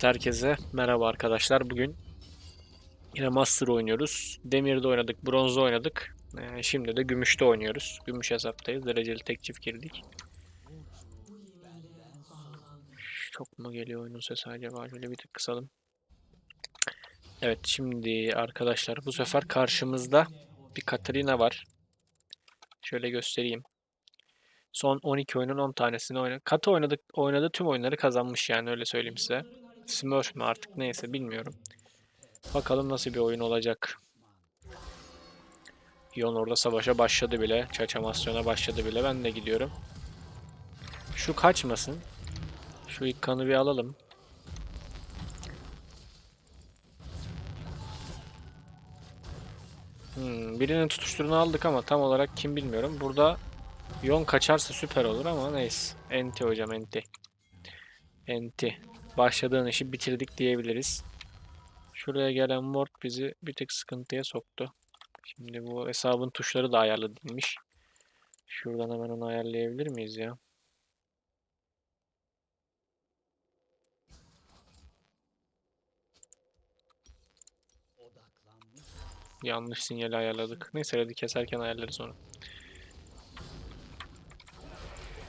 Evet herkese merhaba arkadaşlar. Bugün yine Master oynuyoruz. Demir'de oynadık, bronzda oynadık. Ee, şimdi de gümüşte oynuyoruz. Gümüş hesaptayız. Dereceli tek çift girdik. Çok mu geliyor oyunun sesi acaba? Şöyle bir tık kısalım. Evet şimdi arkadaşlar bu sefer karşımızda bir Katarina var. Şöyle göstereyim. Son 12 oyunun 10 tanesini oynadı. Kata oynadık, oynadı tüm oyunları kazanmış yani öyle söyleyeyim size. Smurf mü artık neyse bilmiyorum. Bakalım nasıl bir oyun olacak. Yon orada savaşa başladı bile. Çaçamasyona başladı bile. Ben de gidiyorum. Şu kaçmasın. Şu ilk kanı bir alalım. Hmm, birinin tutuşturunu aldık ama tam olarak kim bilmiyorum. Burada Yon kaçarsa süper olur ama neyse. Enti hocam enti. Enti. Başladığın işi bitirdik diyebiliriz. Şuraya gelen ward bizi bir tık sıkıntıya soktu. Şimdi bu hesabın tuşları da ayarlı değilmiş. Şuradan hemen onu ayarlayabilir miyiz ya? Yanlış sinyali ayarladık. Neyse hadi keserken ayarlarız onu.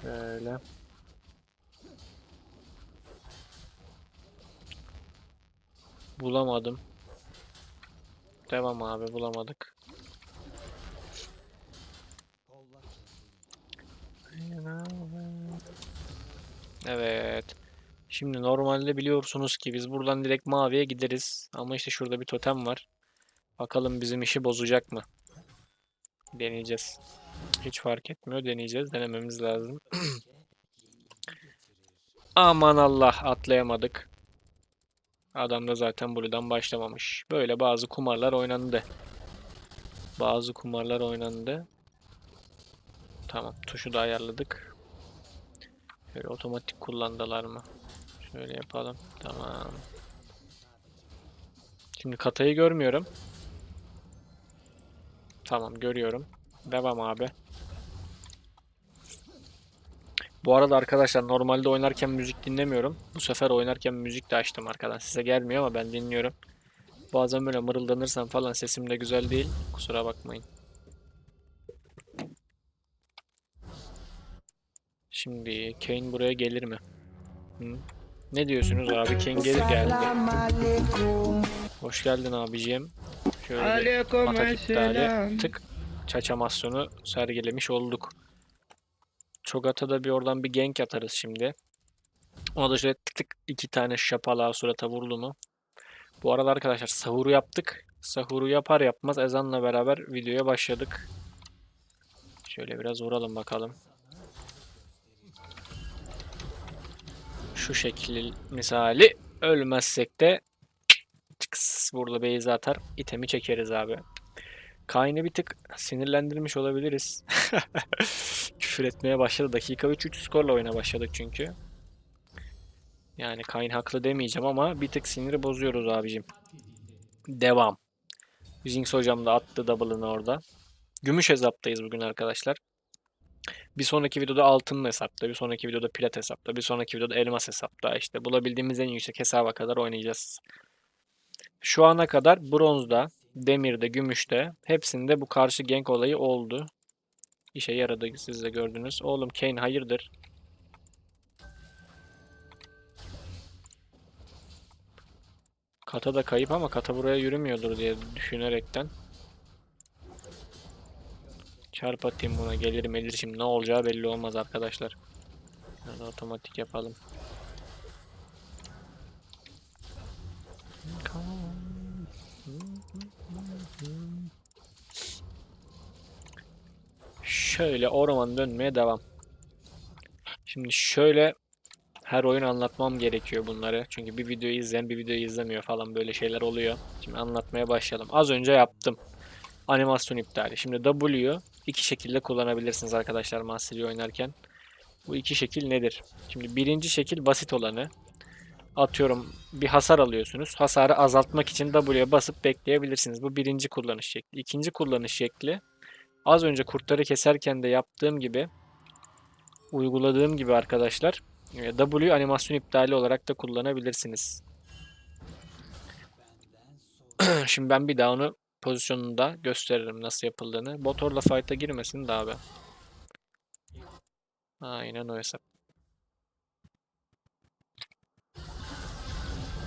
Böyle. Bulamadım. Devam abi bulamadık. Evet. Şimdi normalde biliyorsunuz ki biz buradan direkt maviye gideriz. Ama işte şurada bir totem var. Bakalım bizim işi bozacak mı? Deneyeceğiz. Hiç fark etmiyor. Deneyeceğiz. Denememiz lazım. Aman Allah atlayamadık. Adam da zaten buradan başlamamış. Böyle bazı kumarlar oynandı. Bazı kumarlar oynandı. Tamam tuşu da ayarladık. Şöyle otomatik kullandılar mı? Şöyle yapalım. Tamam. Şimdi katayı görmüyorum. Tamam görüyorum. Devam abi. Bu arada arkadaşlar normalde oynarken müzik dinlemiyorum. Bu sefer oynarken müzik de açtım arkadan. Size gelmiyor ama ben dinliyorum. Bazen böyle mırıldanırsam falan sesim de güzel değil. Kusura bakmayın. Şimdi Kane buraya gelir mi? Hı? Ne diyorsunuz abi? Kane gelir geldi. Hoş geldin abiciğim. Şöyle Aleyküm. Tık çaçamasyonu sergilemiş olduk. Çogat'a da bir oradan bir gank atarız şimdi. Ona da şöyle tık tık iki tane şapalağı surata vurdu mu? Bu arada arkadaşlar sahuru yaptık. Sahuru yapar yapmaz ezanla beraber videoya başladık. Şöyle biraz vuralım bakalım. Şu şekil misali ölmezsek de burada base atar itemi çekeriz abi. Kayn'ı bir tık sinirlendirmiş olabiliriz. Küfür etmeye başladı. Dakika 3-3 skorla oyuna başladık çünkü. Yani Kayn haklı demeyeceğim ama bir tık siniri bozuyoruz abicim. Devam. Jinx hocam da attı double'ını orada. Gümüş hesaptayız bugün arkadaşlar. Bir sonraki videoda altın hesapta, bir sonraki videoda plat hesapta, bir sonraki videoda elmas hesapta. İşte bulabildiğimiz en yüksek hesaba kadar oynayacağız. Şu ana kadar bronzda, demirde, gümüşte hepsinde bu karşı gank olayı oldu. İşe yaradı siz de gördünüz. Oğlum Kane hayırdır? Kata da kayıp ama kata buraya yürümüyordur diye düşünerekten. Çarp atayım buna gelir melir şimdi ne olacağı belli olmaz arkadaşlar. Yani otomatik yapalım. Şöyle orman dönmeye devam. Şimdi şöyle her oyun anlatmam gerekiyor bunları. Çünkü bir videoyu izleyen bir videoyu izlemiyor falan böyle şeyler oluyor. Şimdi anlatmaya başlayalım. Az önce yaptım. Animasyon iptali. Şimdi W iki şekilde kullanabilirsiniz arkadaşlar Mastery oynarken. Bu iki şekil nedir? Şimdi birinci şekil basit olanı. Atıyorum bir hasar alıyorsunuz. Hasarı azaltmak için W'ye basıp bekleyebilirsiniz. Bu birinci kullanış şekli. İkinci kullanış şekli Az önce kurtları keserken de yaptığım gibi uyguladığım gibi arkadaşlar e, W animasyon iptali olarak da kullanabilirsiniz. Şimdi ben bir daha onu pozisyonunda gösteririm nasıl yapıldığını. Botorla fight'a girmesin daha be. Aynen o hesap.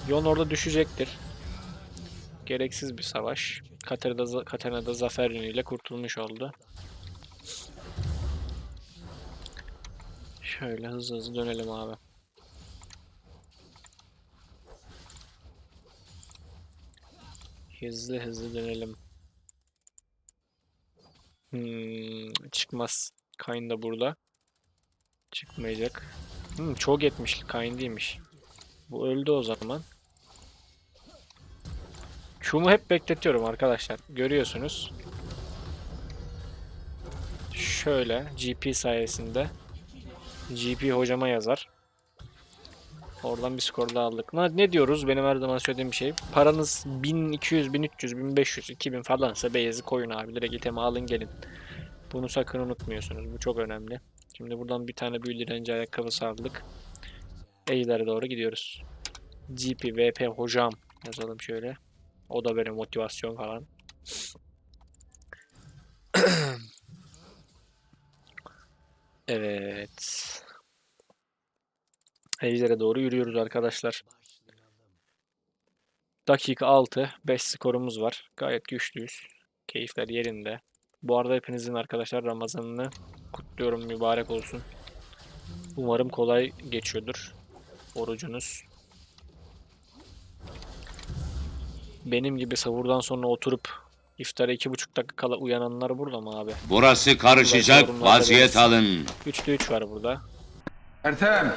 Yon orada düşecektir. Gereksiz bir savaş. Katarina, Katarina da zafer yönüyle kurtulmuş oldu. Şöyle hızlı hızlı dönelim abi. Hızlı hızlı dönelim. Hmm, çıkmaz. Kayn da burada. Çıkmayacak. Hmm, çok etmiş. Kayn değilmiş. Bu öldü o zaman. Q'mu hep bekletiyorum arkadaşlar. Görüyorsunuz. Şöyle GP sayesinde GP hocama yazar. Oradan bir skor daha aldık. Ne, diyoruz? Benim her zaman söylediğim şey. Paranız 1200, 1300, 1500, 2000 falansa beyazı koyun abi. Direkt itemi alın gelin. Bunu sakın unutmuyorsunuz. Bu çok önemli. Şimdi buradan bir tane büyü direnci ayakkabısı aldık. Ejder'e doğru gidiyoruz. GP, VP hocam yazalım şöyle. O da benim motivasyon falan. evet. Ejder'e doğru yürüyoruz arkadaşlar. Dakika 6. 5 skorumuz var. Gayet güçlüyüz. Keyifler yerinde. Bu arada hepinizin arkadaşlar Ramazanını kutluyorum. Mübarek olsun. Umarım kolay geçiyordur orucunuz. Benim gibi sahurdan sonra oturup iftara iki buçuk dakika kala uyananlar burada mı abi? Burası karışacak Yorumlarda vaziyet alın. 3'te 3 var burada. Ertem.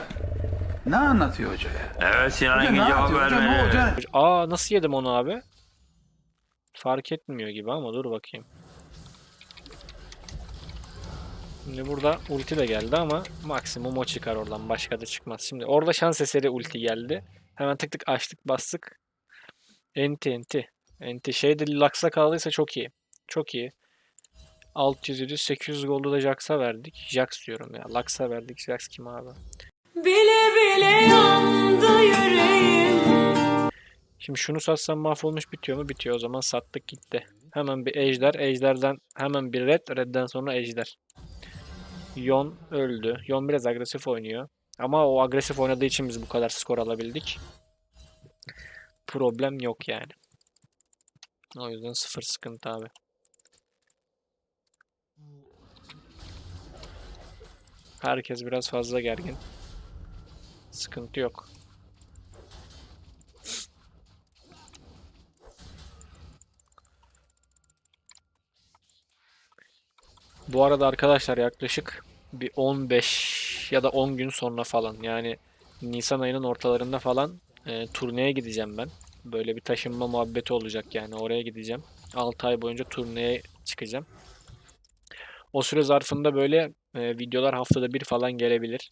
Ne anlatıyor hoca ya? Evet Sinan Engin cevap hoca? Aa nasıl yedim onu abi? Fark etmiyor gibi ama dur bakayım. Şimdi burada ulti de geldi ama maksimum o çıkar oradan. Başka da çıkmaz. Şimdi orada şans eseri ulti geldi. Hemen tık tık açtık bastık. Enti enti. Enti. Şeyde Lux'a kaldıysa çok iyi. Çok iyi. 600 700 800 goldu da Jax'a verdik. Jax diyorum ya. Lux'a verdik. Jax kim abi? Bile bile yandı yüreğim Şimdi şunu satsam mahvolmuş bitiyor mu? Bitiyor. O zaman sattık gitti. Hemen bir ejder. Ejderden hemen bir red. Redden sonra ejder. Yon öldü. Yon biraz agresif oynuyor. Ama o agresif oynadığı için biz bu kadar skor alabildik. Problem yok yani. O yüzden sıfır sıkıntı abi. Herkes biraz fazla gergin. Sıkıntı yok. Bu arada arkadaşlar yaklaşık bir 15 ya da 10 gün sonra falan yani Nisan ayının ortalarında falan e, turneye gideceğim ben. Böyle bir taşınma muhabbeti olacak yani oraya gideceğim. 6 ay boyunca turneye çıkacağım. O süre zarfında böyle e, videolar haftada bir falan gelebilir.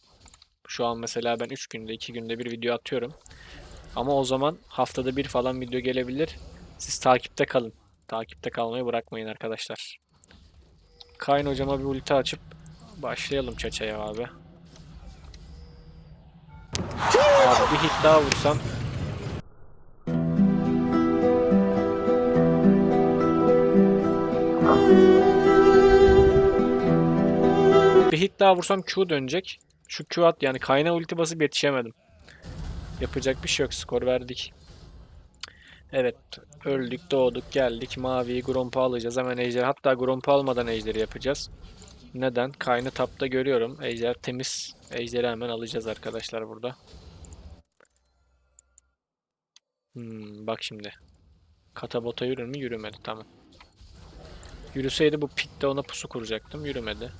Şu an mesela ben 3 günde 2 günde bir video atıyorum. Ama o zaman haftada bir falan video gelebilir. Siz takipte kalın. Takipte kalmayı bırakmayın arkadaşlar. Kayn hocama bir ulti açıp başlayalım çaçaya abi. Abi bir hit daha vursam Bir hit daha vursam Q dönecek. Şu Q at yani kayna ulti basıp yetişemedim. Yapacak bir şey yok. Skor verdik. Evet. Öldük, doğduk, geldik. Maviyi Gromp'u alacağız. Hemen ejder. Hatta Gromp'u almadan ejderi yapacağız. Neden? Kaynı tapta görüyorum. Ejder temiz. Ejderi hemen alacağız arkadaşlar burada. Hmm, bak şimdi. Katabota yürür mü? Yürümedi. Tamam. Yürüseydi bu pitte ona pusu kuracaktım. Yürümedi.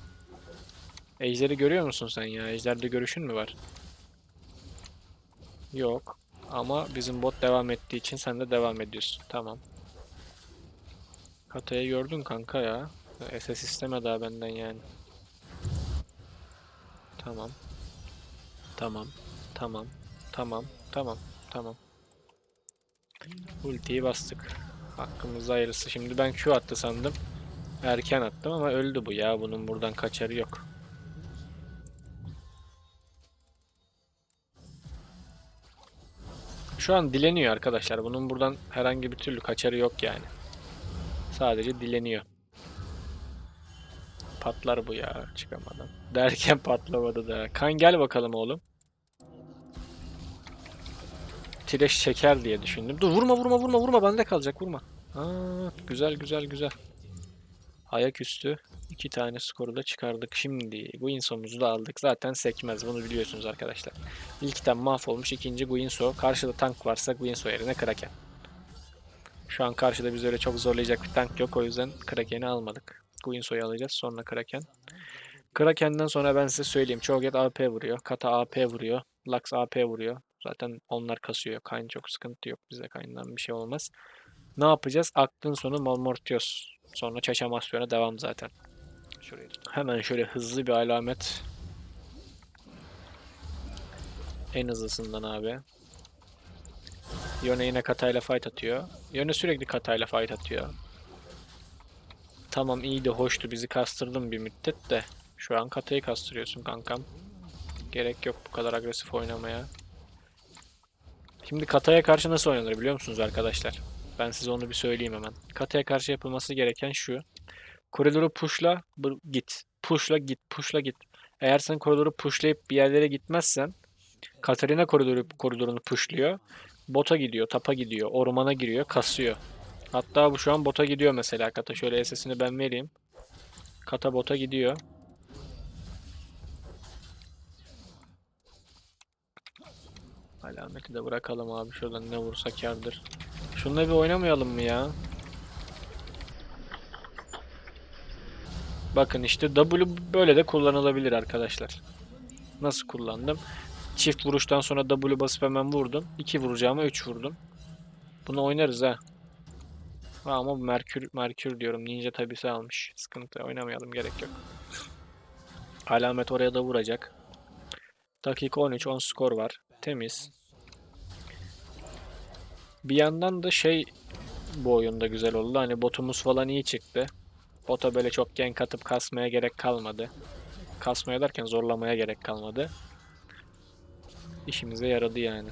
Ejder'i görüyor musun sen ya? Ejder'de görüşün mü var? Yok. Ama bizim bot devam ettiği için sen de devam ediyorsun. Tamam. Kata'yı gördün kanka ya. SS isteme daha benden yani. Tamam. Tamam. Tamam. Tamam. Tamam. Tamam. Ultiyi bastık. Hakkımızda hayırlısı. Şimdi ben Q attı sandım. Erken attım ama öldü bu ya. Bunun buradan kaçarı yok. Şu an dileniyor arkadaşlar. Bunun buradan herhangi bir türlü kaçarı yok yani. Sadece dileniyor. Patlar bu ya çıkamadan. Derken patlamadı da. Kan gel bakalım oğlum. Tireş çeker diye düşündüm. Dur vurma vurma vurma vurma bende kalacak vurma. Aa, güzel güzel güzel. Ayaküstü iki tane skoru da çıkardık. Şimdi Guinsoo'muzu da aldık. Zaten sekmez bunu biliyorsunuz arkadaşlar. İlkten mahvolmuş ikinci Guinsoo. Karşıda tank varsa Guinsoo yerine Kraken. Şu an karşıda biz öyle çok zorlayacak bir tank yok. O yüzden Kraken'i almadık. Guinsoo'yu alacağız. Sonra Kraken. Kraken'den sonra ben size söyleyeyim. Cho'Gath AP vuruyor. Kata AP vuruyor. Lux AP vuruyor. Zaten onlar kasıyor. Kayn çok sıkıntı yok. Bize Kayn'dan bir şey olmaz. Ne yapacağız? Aklın sonu Malmortios. Sonra Çaçamasyon'a devam zaten. Şurayı tut. Hemen şöyle hızlı bir alamet. En hızlısından abi. Yone yine katayla fight atıyor. Yone sürekli katayla fight atıyor. Tamam iyiydi hoştu bizi kastırdın bir müddet de. Şu an katayı kastırıyorsun kankam. Gerek yok bu kadar agresif oynamaya. Şimdi kataya karşı nasıl oynanır biliyor musunuz arkadaşlar? Ben size onu bir söyleyeyim hemen. Kataya karşı yapılması gereken şu. Koridoru pushla git. Pushla git. Pushla git. Eğer sen koridoru pushlayıp bir yerlere gitmezsen Katarina koridoru koridorunu pushluyor. Bota gidiyor, tapa gidiyor, ormana giriyor, kasıyor. Hatta bu şu an bota gidiyor mesela. Kata şöyle SS'ini ben vereyim. Kata bota gidiyor. Alameti de bırakalım abi. Şuradan ne vursa kârdır. Şununla bir oynamayalım mı ya? Bakın işte W böyle de kullanılabilir arkadaşlar. Nasıl kullandım? Çift vuruştan sonra W basıp hemen vurdum. 2 vuracağıma 3 vurdum. Bunu oynarız ha. Ama Merkür, Merkür diyorum. Ninja tabisi almış. Sıkıntı. Oynamayalım. Gerek yok. Alamet oraya da vuracak. Dakika 13. 10 skor var. Temiz. Bir yandan da şey bu oyunda güzel oldu. Hani botumuz falan iyi çıktı. Bota böyle çok gank atıp kasmaya gerek kalmadı. Kasmaya derken zorlamaya gerek kalmadı. İşimize yaradı yani.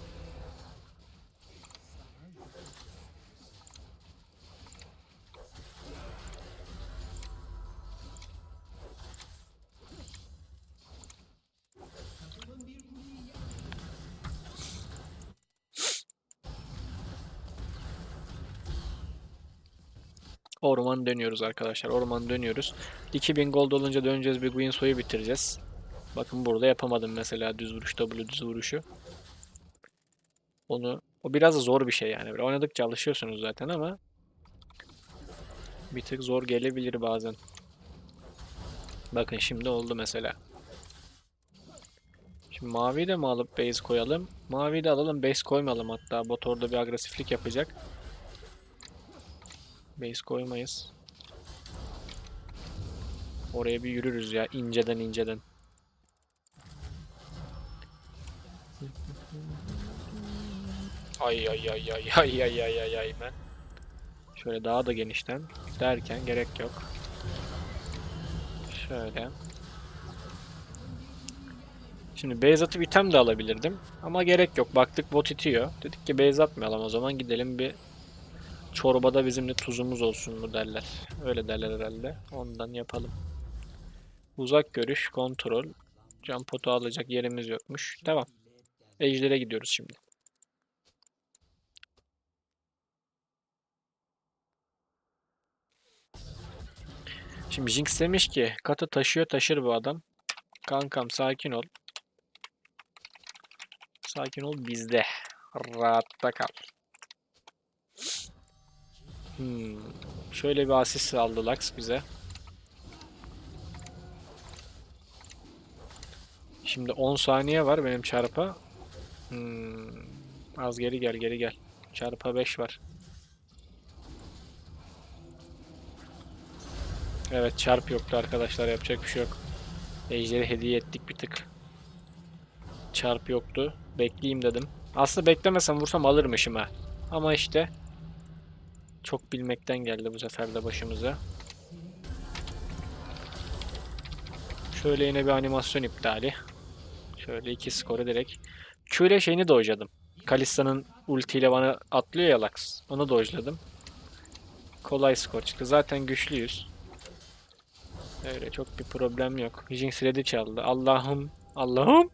Orman dönüyoruz arkadaşlar. Orman dönüyoruz. 2000 gold olunca döneceğiz bir Guinsoo'yu bitireceğiz. Bakın burada yapamadım mesela düz vuruş W düz vuruşu. Onu o biraz zor bir şey yani. Oynadıkça alışıyorsunuz zaten ama bir tık zor gelebilir bazen. Bakın şimdi oldu mesela. Şimdi mavi de mi alıp base koyalım? Mavi de alalım base koymayalım hatta. Bot orada bir agresiflik yapacak. Base koymayız. Oraya bir yürürüz ya inceden inceden. Ay ay ay ay ay ay ay ay ay ben. Şöyle daha da genişten derken gerek yok. Şöyle. Şimdi base atıp item de alabilirdim. Ama gerek yok. Baktık bot itiyor. Dedik ki base atmayalım o zaman gidelim bir çorbada bizim de tuzumuz olsun mu derler. Öyle derler herhalde. Ondan yapalım. Uzak görüş, kontrol. Cam potu alacak yerimiz yokmuş. Devam. Ejder'e gidiyoruz şimdi. Şimdi Jinx demiş ki katı taşıyor taşır bu adam. Kankam sakin ol. Sakin ol bizde. Rahatta kal. Hmm. Şöyle bir asist aldı Lux bize. Şimdi 10 saniye var benim çarpa. Hmm. Az geri gel geri gel. Çarpa 5 var. Evet çarp yoktu arkadaşlar yapacak bir şey yok. Ejderi hediye ettik bir tık. Çarp yoktu. Bekleyeyim dedim. Aslında beklemesem vursam alırmışım ha. Ama işte çok bilmekten geldi bu sefer de başımıza. Şöyle yine bir animasyon iptali. Şöyle iki skoru direkt. Q şeyini de hocadım. Kalista'nın ultiyle bana atlıyor ya Lux. Onu dojladım. Kolay skor çıktı. Zaten güçlüyüz. Öyle çok bir problem yok. Jinx red'i çaldı. Allah'ım. Allah'ım.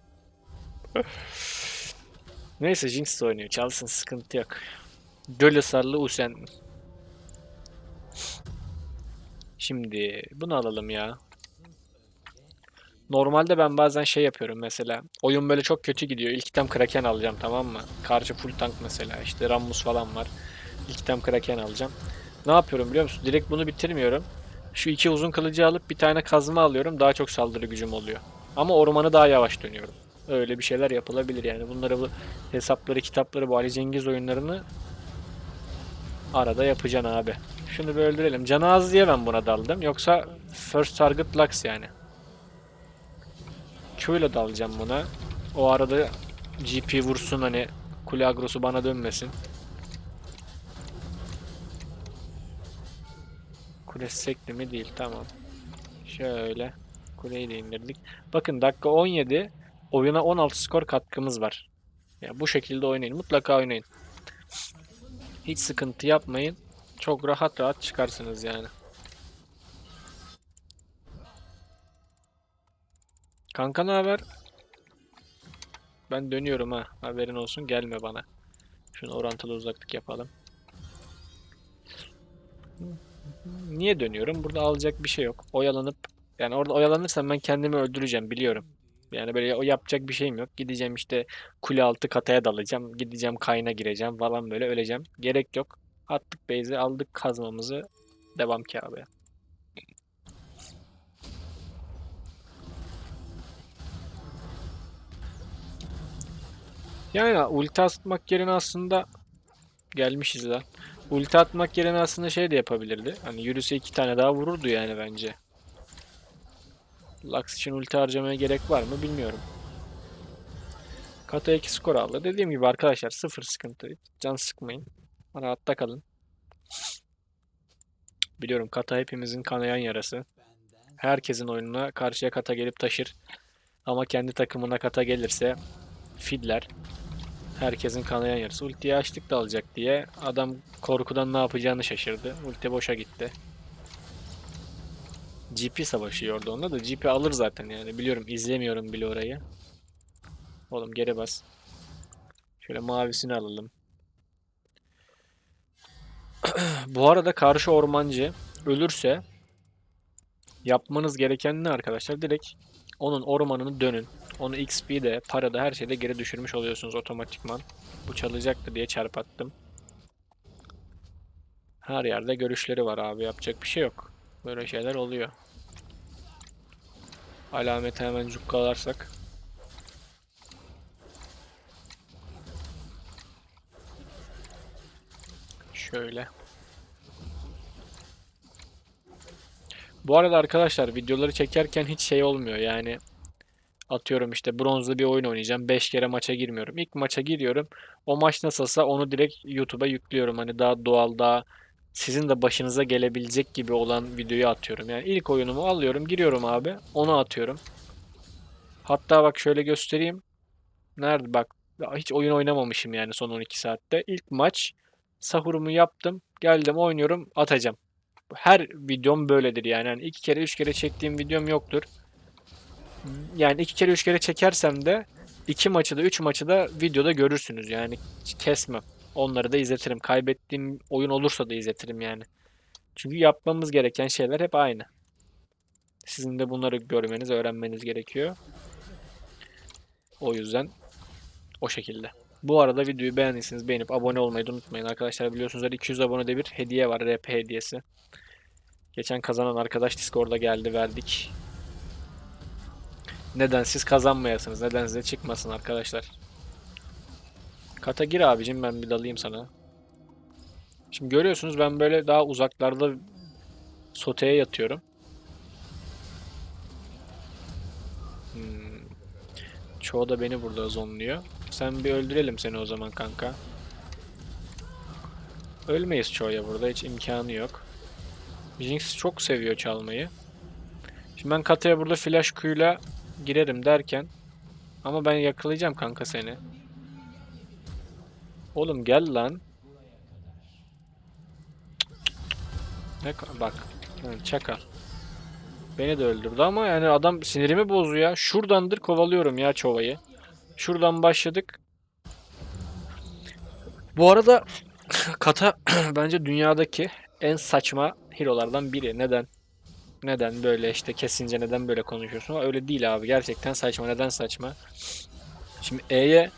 Neyse Jinx oynuyor. Çalsın sıkıntı yok. Göl sarılı Usen. Şimdi bunu alalım ya. Normalde ben bazen şey yapıyorum mesela. Oyun böyle çok kötü gidiyor. İlk item Kraken alacağım tamam mı? Karşı full tank mesela. işte Rammus falan var. İlk item Kraken alacağım. Ne yapıyorum biliyor musun? Direkt bunu bitirmiyorum. Şu iki uzun kılıcı alıp bir tane kazma alıyorum. Daha çok saldırı gücüm oluyor. Ama ormanı daha yavaş dönüyorum. Öyle bir şeyler yapılabilir yani. Bunları bu hesapları, kitapları, bu Ali Cengiz oyunlarını arada yapacaksın abi. Şunu bir öldürelim. Canı az diye ben buna daldım. Yoksa first target Lux yani. Q ile dalacağım buna. O arada GP vursun hani kule agrosu bana dönmesin. Kule sekli mi değil tamam. Şöyle kuleyi de indirdik. Bakın dakika 17 oyuna 16 skor katkımız var. Ya bu şekilde oynayın. Mutlaka oynayın. Hiç sıkıntı yapmayın. Çok rahat rahat çıkarsınız yani. Kanka ne haber? Ben dönüyorum ha. Haberin olsun gelme bana. Şunu orantılı uzaklık yapalım. Niye dönüyorum? Burada alacak bir şey yok. Oyalanıp yani orada oyalanırsam ben kendimi öldüreceğim biliyorum. Yani böyle o yapacak bir şeyim yok. Gideceğim işte kule altı kataya dalacağım. Gideceğim kayına gireceğim falan böyle öleceğim. Gerek yok. Attık base'i aldık kazmamızı. Devam ki abi. Yani ulti atmak yerine aslında gelmişiz lan. Ulti atmak yerine aslında şey de yapabilirdi. Hani yürüse iki tane daha vururdu yani bence. Lux için ulti harcamaya gerek var mı bilmiyorum. Kata 2 skor aldı. Dediğim gibi arkadaşlar sıfır sıkıntı. Can sıkmayın. Rahatta kalın. Biliyorum Kata hepimizin kanayan yarası. Herkesin oyununa karşıya Kata gelip taşır. Ama kendi takımına Kata gelirse fidler. Herkesin kanayan yarısı. Ultiyi açtık da alacak diye adam korkudan ne yapacağını şaşırdı. Ulti boşa gitti. GP savaşıyordu onda da GP alır zaten yani biliyorum izlemiyorum bile orayı. Oğlum geri bas. Şöyle mavisini alalım. Bu arada karşı ormancı ölürse yapmanız gereken ne arkadaşlar? Direkt onun ormanını dönün. Onu XP'de, parada, her şeyde geri düşürmüş oluyorsunuz otomatikman. Bu çalacaktı diye çarpattım. Her yerde görüşleri var abi. Yapacak bir şey yok. Böyle şeyler oluyor. Alameti hemen cukkalarsak. Şöyle. Bu arada arkadaşlar videoları çekerken hiç şey olmuyor yani atıyorum işte bronzlu bir oyun oynayacağım 5 kere maça girmiyorum. İlk maça giriyorum. O maç nasılsa onu direkt YouTube'a yüklüyorum. Hani daha doğal daha sizin de başınıza gelebilecek gibi olan videoyu atıyorum. Yani ilk oyunumu alıyorum, giriyorum abi. Onu atıyorum. Hatta bak şöyle göstereyim. Nerede bak hiç oyun oynamamışım yani son 12 saatte. İlk maç sahurumu yaptım. Geldim oynuyorum atacağım. Her videom böyledir yani. yani iki kere üç kere çektiğim videom yoktur. Yani iki kere üç kere çekersem de iki maçı da üç maçı da videoda görürsünüz yani kesmem. Onları da izletirim. Kaybettiğim oyun olursa da izletirim yani. Çünkü yapmamız gereken şeyler hep aynı. Sizin de bunları görmeniz, öğrenmeniz gerekiyor. O yüzden o şekilde. Bu arada videoyu beğendiyseniz beğenip abone olmayı unutmayın arkadaşlar. Biliyorsunuz her 200 abonede bir hediye var. RP hediyesi. Geçen kazanan arkadaş Discord'a geldi verdik. Neden siz kazanmayasınız? Neden size çıkmasın arkadaşlar? Kata gir abicim ben bir dalayım sana. Şimdi görüyorsunuz ben böyle daha uzaklarda soteye yatıyorum. Hmm. Çoğu da beni burada zonluyor. Sen bir öldürelim seni o zaman kanka. Ölmeyiz çoğuya burada hiç imkanı yok. Jinx çok seviyor çalmayı. Şimdi ben kataya burada flash Q'yla girerim derken ama ben yakalayacağım kanka seni. Oğlum gel lan. Ne bak. Çakal. Beni de öldürdü ama yani adam sinirimi bozuyor. Şuradandır kovalıyorum ya çovayı. Şuradan başladık. Bu arada Kata bence dünyadaki en saçma hero'lardan biri. Neden? Neden böyle işte kesince neden böyle konuşuyorsun? Öyle değil abi. Gerçekten saçma. Neden saçma? Şimdi E'ye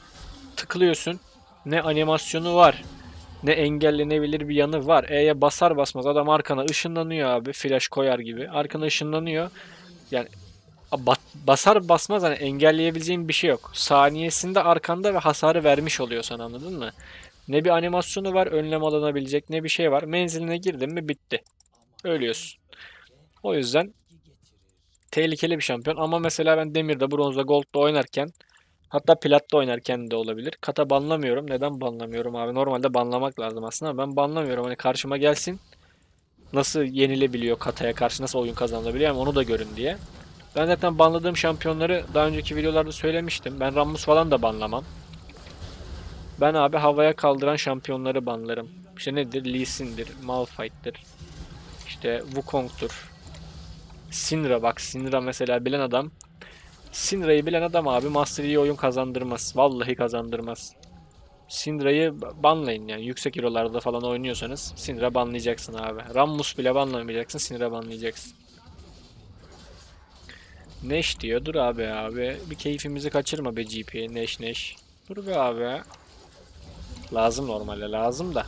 tıklıyorsun. Ne animasyonu var. Ne engellenebilir bir yanı var. E'ye basar basmaz adam arkana ışınlanıyor abi. Flash koyar gibi. Arkana ışınlanıyor. Yani basar basmaz hani engelleyebileceğin bir şey yok. Saniyesinde arkanda ve hasarı vermiş oluyor sana anladın mı? Ne bir animasyonu var önlem alınabilecek ne bir şey var. Menziline girdin mi bitti. Ölüyorsun. O yüzden tehlikeli bir şampiyon ama mesela ben Demir'de, Bronz'da, Gold'da oynarken hatta Plat'ta oynarken de olabilir. Kata banlamıyorum. Neden banlamıyorum abi? Normalde banlamak lazım aslında ama ben banlamıyorum. Hani karşıma gelsin. Nasıl yenilebiliyor Kata'ya karşı nasıl oyun kazanılabiliyor ama onu da görün diye. Ben zaten banladığım şampiyonları daha önceki videolarda söylemiştim. Ben Rammus falan da banlamam. Ben abi havaya kaldıran şampiyonları banlarım. İşte nedir? Lee Sin'dir, Malphite'dir. İşte Wukong'tur. Syndra bak Syndra mesela bilen adam. Syndra'yı bilen adam abi Master Yi oyun kazandırmaz. Vallahi kazandırmaz. Syndra'yı banlayın yani. Yüksek hero'larda falan oynuyorsanız Syndra banlayacaksın abi. Rammus bile banlamayacaksın. Syndra banlayacaksın. Neş diyor. Dur abi abi. Bir keyfimizi kaçırma be GP. Neş neş. Dur be abi. Lazım normalde lazım da.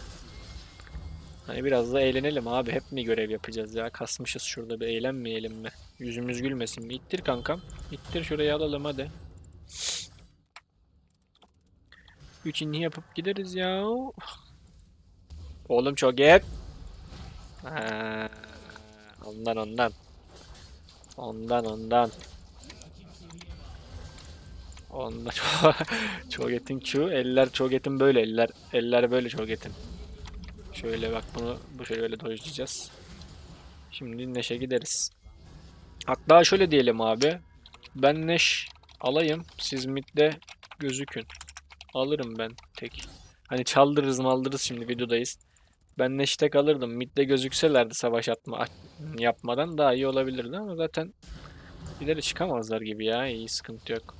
Hani biraz da eğlenelim abi. Hep mi görev yapacağız ya? Kasmışız şurada bir eğlenmeyelim mi? Yüzümüz gülmesin mi? İttir kankam. İttir şuraya alalım hadi. Üç inni yapıp gideriz ya. Oğlum çok et. Ondan ondan. Ondan ondan. Ondan Çoget'in Q. Eller Çoget'in böyle eller. Eller böyle Çoget'in. Şöyle bak bunu bu şöyle dojlayacağız. Şimdi Neş'e gideriz. Hatta şöyle diyelim abi. Ben Neş alayım. Siz midde gözükün. Alırım ben tek. Hani çaldırırız maldırırız şimdi videodayız. Ben Neş tek alırdım. Midde gözükselerdi savaş atma yapmadan daha iyi olabilirdi ama zaten ileri çıkamazlar gibi ya. İyi sıkıntı yok.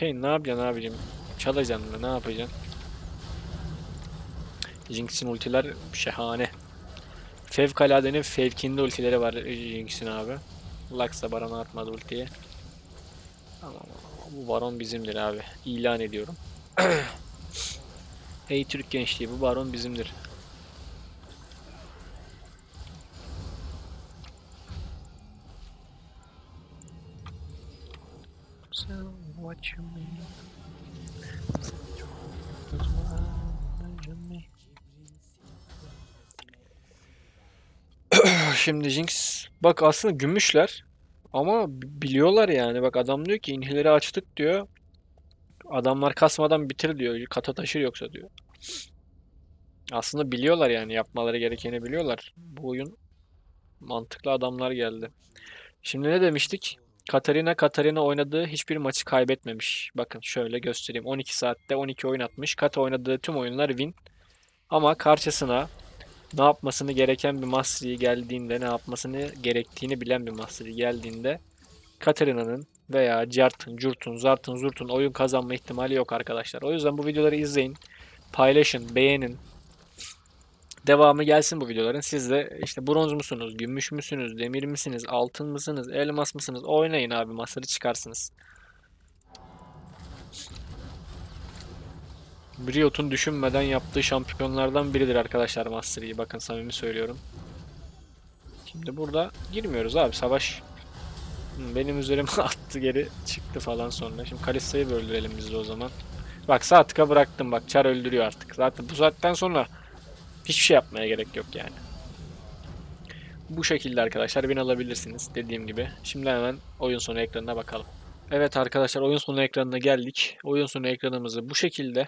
Kane ne yapacaksın abicim? Çalacaksın mı? Ne yapacaksın? Jinx'in ultiler şahane. Fevkaladenin fevkinde ultileri var Jinx'in abi. Lux da Baron'a atmadı ultiyi. Ama bu Baron bizimdir abi. İlan ediyorum. Ey Türk gençliği bu Baron bizimdir. Şimdi Jinx bak aslında gümüşler ama bi- biliyorlar yani bak adam diyor ki inhileri açtık diyor. Adamlar kasmadan bitir diyor. Kata taşır yoksa diyor. Aslında biliyorlar yani yapmaları gerekeni biliyorlar. Bu oyun mantıklı adamlar geldi. Şimdi ne demiştik? Katarina Katarina oynadığı hiçbir maçı kaybetmemiş. Bakın şöyle göstereyim. 12 saatte 12 oyun atmış. Kata oynadığı tüm oyunlar win. Ama karşısına ne yapmasını gereken bir Master Yi geldiğinde, ne yapmasını gerektiğini bilen bir Master Yi geldiğinde Katarina'nın veya Cart'ın, Curt'un, Zart'ın, Zurt'un oyun kazanma ihtimali yok arkadaşlar. O yüzden bu videoları izleyin, paylaşın, beğenin. Devamı gelsin bu videoların. Siz de işte bronz musunuz, gümüş müsünüz, demir misiniz, altın mısınız, elmas mısınız? Oynayın abi Master'ı çıkarsınız. Riot'un düşünmeden yaptığı şampiyonlardan biridir arkadaşlar Master. Bakın samimi söylüyorum. Şimdi burada girmiyoruz abi. Savaş benim üzerime attı geri çıktı falan sonra. Şimdi Kalista'yı öldürelim biz de o zaman. Bak sağ tıka bıraktım bak. Çar öldürüyor artık. Zaten bu saatten sonra hiçbir şey yapmaya gerek yok yani. Bu şekilde arkadaşlar bin alabilirsiniz dediğim gibi. Şimdi hemen oyun sonu ekranına bakalım. Evet arkadaşlar oyun sonu ekranına geldik. Oyun sonu ekranımızı bu şekilde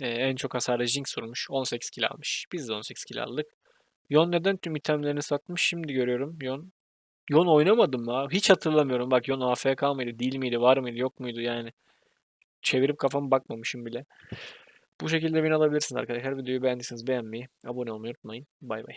ee, en çok hasarı Jinx vurmuş. 18 kill almış. Biz de 18 kill aldık. Yon neden tüm itemlerini satmış? Şimdi görüyorum. Yon Yon oynamadım mı? Hiç hatırlamıyorum. Bak Yon AFK mıydı? Değil miydi? Var mıydı? Yok muydu yani? Çevirip kafamı bakmamışım bile. Bu şekilde win alabilirsiniz arkadaşlar. Videoyu beğendiyseniz beğenmeyi, abone olmayı unutmayın. Bay bay.